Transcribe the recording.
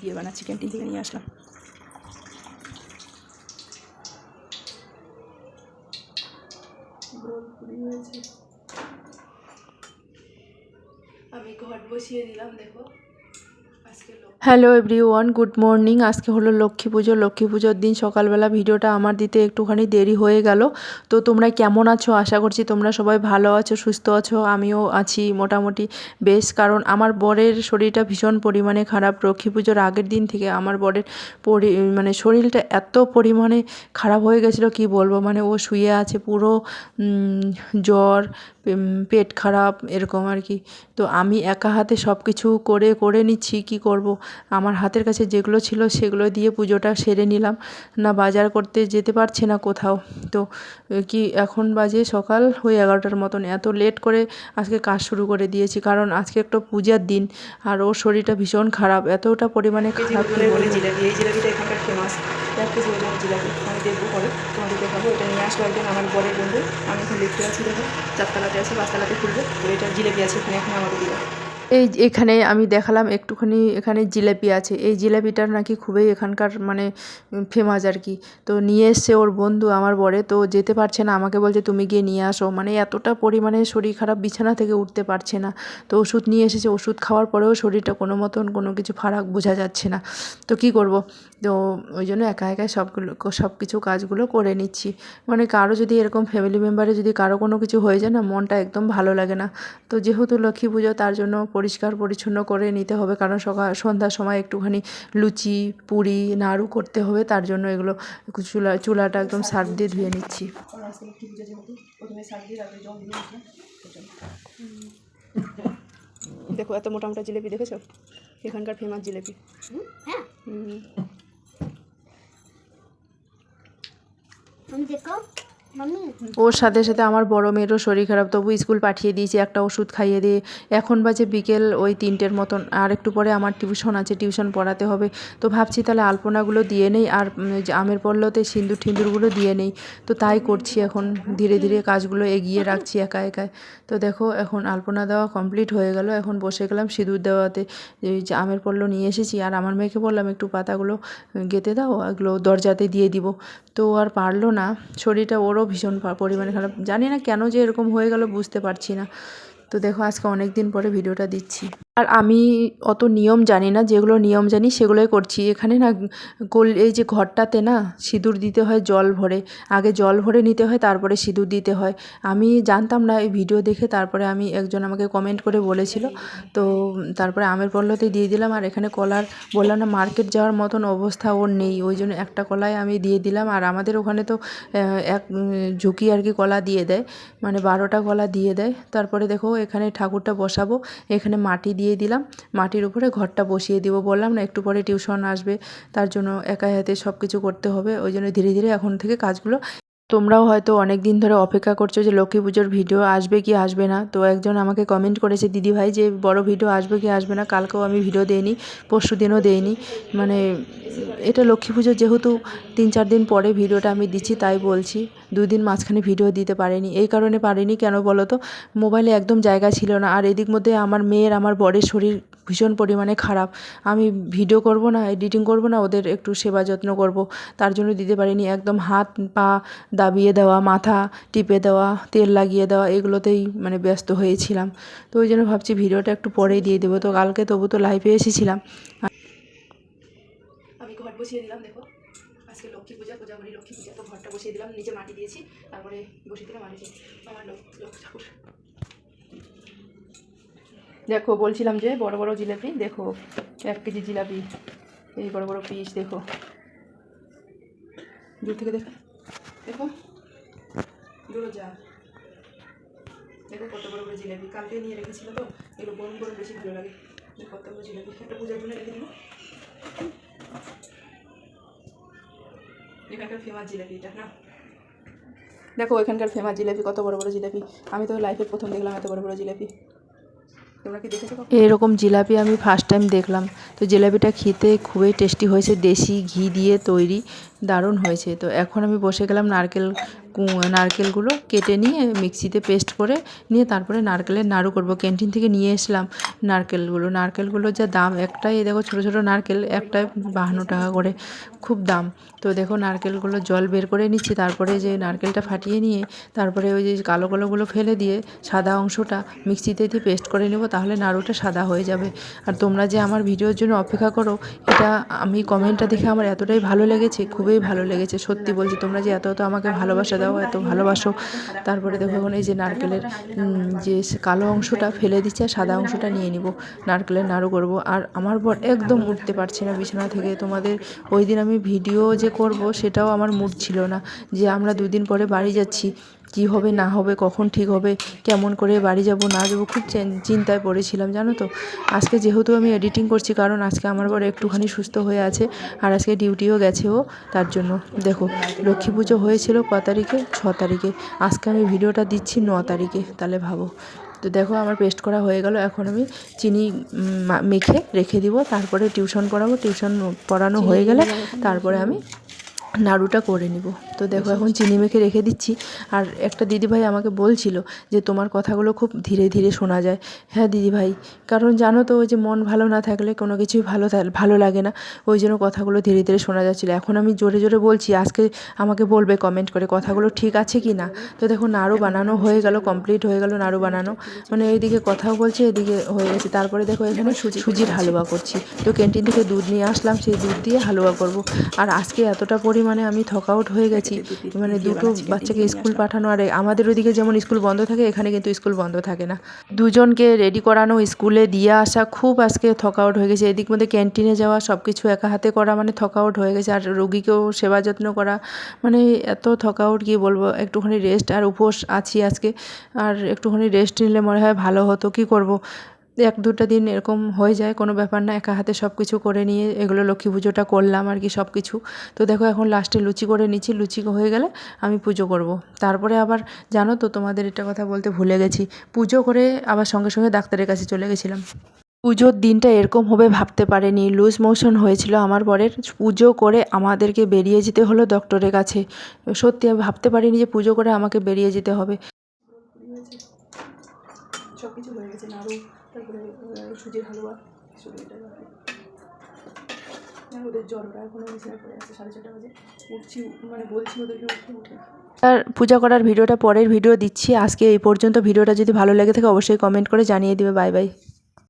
দিয়ে বানাচ্ছি ক্যান্টিন থেকে নিয়ে আসলাম। আমি ঘট বসিয়ে দিলাম দেখো। Hello everyone, good morning. আজকে হলো লক্ষ্মী পুজো। লক্ষ্মী পুজোর দিন সকালবেলা ভিডিওটা আমার দিতে একটুখানি দেরি হয়ে গেল। তো তোমরা কেমন আছো? আশা করছি তোমরা সবাই ভালো আছো, সুস্থ আছো। আমিও আছি মোটামুটি বেশ, কারণ আমার বরের শরীরটা ভীষণ পরিমাণে খারাপ। লক্ষ্মী পুজোর আগের দিন থেকে আমার বরের পরি মানে শরীরটা এত পরিমাণে খারাপ হয়ে গেছিল, কি বলব? মানে ও শুয়ে আছে পুরো জ্বর পেট খারাপ, এরকম আর কি। তো আমি একা হাতে সব কিছু করে করে নিচ্ছি, কি করব। আমার হাতের কাছে যেগুলো ছিল সেগুলো দিয়ে পুজোটা সেরে নিলাম। না বাজার করতে যেতে পারছি না কোথাও। তো কি এখন বাজে সকাল? ওই এগারোটার মতন। এত লেট করে আজকে কাজ শুরু করে দিয়েছি। কারণ আজকে একটা পূজার দিন আর ওর শরীরটা ভীষণ খারাপ। এতটা পরিমাণে খারাপ। জিলাপি এই জিলাপিটা এখানকার ফেমাস এক কেজি ওজনের জিলাপি। আমি দেখব পরে। তোমাদের দেখাবো। এটা নিয়ে আসব একজন আমার বরের বন্ধু। আমি এখন লিখতে আছি দেখো। চারতলাতে আছে পাঁচতলাতে খুলবে। তো এটা জিলাপি আছে এখানে এখানে আমাকে দিবে এই এখানে আমি দেখালাম একটুখানি এখানে জিলাপি আছে। এই জিলাপিটার নাকি খুবই এখানকার মানে ফেমাস আর কি। তো নিয়ে এসছে ওর বন্ধু, আমার বরে। তো যেতে পারছে না, আমাকে বলছে, তুমি গিয়ে নিয়ে আসো। মানে এতটা পরিমাণে শরীর খারাপ, বিছানা থেকে উঠতে পারছে না। তো ওষুধ নিয়ে এসেছে, ওষুধ খাওয়ার পরেও শরীরটা কোনো মতন কোনো কিছু ফারাক বোঝা যাচ্ছে না। তো কি করব? তো ওই জন্য একা একাই সবগুলো সব কিছু কাজগুলো করে নিচ্ছি। মানে কারও যদি এরকম ফ্যামিলি মেম্বারে যদি কারও কোনো কিছু হয়ে যায় না, মনটা একদম ভালো লাগে না। তো যেহেতু লক্ষ্মী পুজো, তার জন্য পরিষ্কার পরিচ্ছন্ন করে নিতে হবে। কারণ সকাল সন্ধ্যার সময় একটুখানি লুচি পুরি নাড়ু করতে হবে। তার জন্য এগুলো চুলা চুলাটা একদম সার্ফ দিয়ে ধুয়ে নিচ্ছি। দেখো এত মোটামোটা মোটা জিলেপি দেখেছ? এখানকার ফেমাস জিলেপি। হ্যাঁ। দেখো। ওর সাথে সাথে আমার বড় মেয়েরও শরীর খারাপ, তবু স্কুল পাঠিয়ে দিয়েছি, একটা ওষুধ খাইয়ে দিয়ে। এখন বাজে বিকেল ওই তিনটের মতন, আর একটু পরে আমার টিউশন আছে, টিউশন পড়াতে হবে। তো ভাবছি তাহলে আলপনাগুলো দিয়ে নেই, আর আমের পল্লতে সিঁদুর ঠিন্দুরগুলো দিয়ে নেই। তো তাই করছি এখন, ধীরে ধীরে কাজগুলো এগিয়ে রাখছি একা একাই। তো দেখো, এখন আলপনা দেওয়া কমপ্লিট হয়ে গেল, এখন বসে গেলাম সিঁদুর দেওয়াতে। যে আমের পল্ল নিয়ে এসেছি, আর আমার মেয়েকে বললাম, একটু পাতাগুলো গেঁথে দাও, এগুলো দরজাতে দিয়ে দিব। তো আর পারল না, শরীরটা ওরও ভীষণ পরিমাণে খারাপ। জানি না কেন যে এরকম হয়ে গেল, বুঝতে পারছি না। তো দেখো, আজকে অনেক দিন পরে ভিডিওটা দিচ্ছি। আর আমি অত নিয়ম জানি না, যেগুলো নিয়ম জানি সেগুলোই করছি। এখানে না গোল, এই যে ঘরটাতে না সিঁদুর দিতে হয়, জল ভরে। আগে জল ভরে নিতে হয়, তারপরে সিঁদুর দিতে হয়। আমি জানতাম না, এই ভিডিও দেখে তারপরে আমি একজন আমাকে কমেন্ট করে বলেছিল। তো তারপরে আমের পল্লতে দিয়ে দিলাম। আর এখানে কলার, বললাম না মার্কেট যাওয়ার মতন অবস্থা ওর নেই। ওই জন্য একটা কলাই আমি দিয়ে দিলাম। আর আমাদের ওখানে তো এক ঝুঁকি আর কি কলা দিয়ে দেয়। মানে বারোটা কলা দিয়ে দেয়। তারপরে দেখো, এখানে ঠাকুরটা বসাবো। এখানে মাটি দিয়ে দিলাম। মাটির উপরে ঘরটা বসিয়ে দিব বললাম না, একটু পরে টিউশন আসবে, তার জন্য একা হাতে সব কিছু করতে হবে। ওই জন্য ধীরে ধীরে এখন থেকে কাজগুলো তোমরাও হয়তো অনেক দিন ধরে অপেক্ষা করছ যে লক্ষ্মী পুজোর ভিডিও আসবে কি আসবে না। তো একজন আমাকে কমেন্ট করেছে, দিদি ভাই, যে বড় ভিডিও আসবে কি আসবে না? কালকেও আমি ভিডিও দেইনি, পরশু দিনও দেইনি। মানে এটা লক্ষ্মী পুজো যেহেতু তিন চার দিন পরে ভিডিওটা আমি দিচ্ছি, তাই বলছি। দুই দিন মাঝখানে ভিডিও দিতে পারিনি। এই কারণে পারিনি কেন বলো তো মোবাইলে একদম জায়গা ছিল না। আর এদিক মধ্যে আমার মেয়ের, আমার বরের শরীর ভীষণ পরিমাণে খারাপ। আমি ভিডিও করব না এডিটিং করব না, ওদের একটু সেবা যত্ন করব। তার জন্য দিতে পারিনি। একদম হাত, পা দাবিয়ে দেওয়া, মাথা টিপে দেওয়া, তেল লাগিয়ে দেওয়া, এগুলোতেই মানে ব্যস্ত হয়েছিলাম। তো ওই জন্য ভাবছি ভিডিওটা একটু পরেই দিয়ে দেবো। তো কালকে তবু তো লাইভে এসেছিলাম। আমি ঘর বসিয়ে দিলাম, দেখো। আজকে লক্ষ্মী পূজা পূজা করি লক্ষ্মী পূজা। তো ঘরটা বসিয়ে দিলাম নিজে মাটি দিয়েছি, তারপরে বসিয়ে দিলাম এই আমার লক্ষ্মী ঠাকুর। দেখো, বলছিলাম যে বড় বড় জিলাপি, দেখো, এক কেজি জিলাপি, এই বড় বড় পিস দেখো। দূর থেকে দেখো দেখো। দূর যা। দেখো কত বড় বড় জিলাপি। কালকে নিয়ে রেখেছিল তো, এগুলো গরম গরম বেশি ভালো লাগে। কত বড় জিলাপি। একটা পূজার জন্য রেখে দিল এখানকার ফেমাস জিলাপি এটা না? দেখো এখানকার ফেমাস জিলাপি কত বড় বড় জিলাপি। আমি তো লাইফে প্রথম দেখলাম এত বড় বড় জিলাপি। তোমরা কি দেখেছ এরকম জিলাপি আমি ফার্স্ট টাইম দেখলাম। তো জিলাপিটা খেতে খুবই টেস্টি হয়েছে। দেশি ঘি দিয়ে তৈরি দারুণ হয়েছে। তো এখন আমি বসে গেলাম নারকেল নারকেলগুলো কেটে নিয়ে মিক্সিতে পেস্ট করে নিয়ে তারপরে নারকেলের নাড়ু করব। ক্যান্টিন থেকে নিয়ে এসলাম নারকেলগুলো। নারকেলগুলো যা দাম, একটাই, দেখো ছোটো ছোটো নারকেল একটাই বাহান্ন টাকা করে, খুব দাম। তো দেখো নারকেলগুলো জল বের করে নিচ্ছি, তারপরে যে নারকেলটা ফাটিয়ে নিয়ে তারপরে ওই যে কালো কালোগুলো ফেলে দিয়ে সাদা অংশটা মিক্সিতে দিয়ে পেস্ট করে নেব, তাহলে নাড়ুটা সাদা হয়ে যাবে। আর তোমরা যে আমার ভিডিওর জন্য অপেক্ষা করো, এটা আমি কমেন্টটা দেখে আমার এতটাই ভালো লেগেছে, খুবই ভালো লেগেছে, সত্যি বলছি, তোমরা যে এত এত আমাকে ভালোবাসা দাও, এত ভালোবাসো। তারপরে দেখো এখন এই যে নারকেলের যে কালো অংশটা ফেলে দিচ্ছে আর সাদা অংশটা নিয়ে নিব। নারকেলের নাড়ু করব। আর আমার বর একদম উঠতে পারছে না বিছানা থেকে। তোমাদের ওই দিন আমি ভিডিও যে করব, সেটাও আমার মুড ছিল না। যে আমরা দুদিন পরে বাড়ি যাচ্ছি। কি হবে না হবে কখন ঠিক হবে কেমন করে বাড়ি যাব না যাব খুব চেন- চিন্তায় পড়েছিলাম জানো তো। আজকে যেহেতু আমি এডিটিং করছি কারণ আজকে আমার বর একটুখানি সুস্থ হয়ে আছে আর আজকে ডিউটিও গেছে ও তার জন্য। দেখো লক্ষ্মী পুজো হয়েছিল ক তারিখে? ছ তারিখে। আজকে আমি ভিডিওটা দিচ্ছি ন তারিখে তাহলে ভাবো। তো দেখো আমার পেস্ট করা হয়ে গেল এখন আমি চিনি মেখে রেখে দিব তারপরে টিউশন পড়াবো টিউশন পড়ানো হয়ে গেলে তারপরে আমি নাড়ুটা করে নিব। তো দেখো এখন চিনি মেখে রেখে দিচ্ছি। আর একটা দিদিভাই আমাকে বলছিল যে তোমার কথাগুলো খুব ধীরে ধীরে শোনা যায়। হ্যাঁ দিদিভাই কারণ জানো তো ওই যে মন ভালো না থাকলে কোনো কিছুই ভালো থা- ভালো লাগে না। ওই জন্য কথাগুলো ধীরে ধীরে শোনা যাচ্ছিল। এখন আমি জোরে জোরে বলছি আজকে আমাকে বলবে কমেন্ট করে কথাগুলো ঠিক আছে কি না? তো দেখো নাড়ু বানানো হয়ে গেল কমপ্লিট হয়ে গেল নাড়ু বানানো। মানে এইদিকে কথাও বলছে এদিকে হয়ে গেছে। তারপরে দেখো এখানে সুজি সুজির হালুয়া করছি। তো ক্যান্টিন থেকে দুধ নিয়ে আসলাম সেই দুধ দিয়ে হালুয়া করব। আর আজকে এতটা পরিমাণে আমি থক আউট হয়ে গেছি মানে দুটো বাচ্চাকে স্কুল পাঠানো আর আমাদের ওদিকে যেমন স্কুল বন্ধ থাকে এখানে কিন্তু স্কুল বন্ধ থাকে না। দুজনকে রেডি করানো স্কুলে দিয়ে আসা খুব আজকে থক আউট হয়ে গেছে। এদিক মধ্যে ক্যান্টিনে যাওয়া সব কিছু একা হাতে করা মানে থক আউট হয়ে গেছে। আর রোগীকেও সেবা যত্ন করা মানে এত থক আউট কী বলব? একটুখানি রেস্ট আর উপোস আছি আজকে। আর একটুখানি রেস্ট নিলে মনে হয় ভালো হতো। কী করব? এক দুটা দিন এরকম হয়ে যায়, কোনো ব্যাপার না, একা হাতে সব কিছু করে নিয়ে এগুলো লক্ষ্মী পুজোটা করলাম আর কি সব কিছু তো দেখো এখন লাস্টে লুচি করে নিচ্ছি, লুচি হয়ে গেলে আমি পুজো করব। তারপরে আবার জানো তো তোমাদের এটা কথা বলতে ভুলে গেছি, পুজো করে আবার সঙ্গে সঙ্গে ডাক্তারের কাছে চলে গেছিলাম। পুজোর দিনটা এরকম হবে ভাবতে পারেনি লুজ মোশন হয়েছিল আমার পরের, পুজো করে আমাদেরকে বেরিয়ে যেতে হলো ডক্টরের কাছে। সত্যি আমি ভাবতে পারিনি যে পুজো করে আমাকে বেরিয়ে যেতে হবে। সব কিছু হয়ে গেছে তারপরে সুজির হালুয়া সুজিটা আর ওদের জ্বরটা এখনও বিছানা পড়ে আছে, সাড়ে চারটা বাজে। উঠছি মানে বলছি ওদেরকে উঠে আর পূজা করার ভিডিওটা পরের ভিডিও দিচ্ছি। আজকে এই পর্যন্ত ভিডিওটা যদি ভালো লেগে থাকে, অবশ্যই কমেন্ট করে জানিয়ে দিবে। Bye bye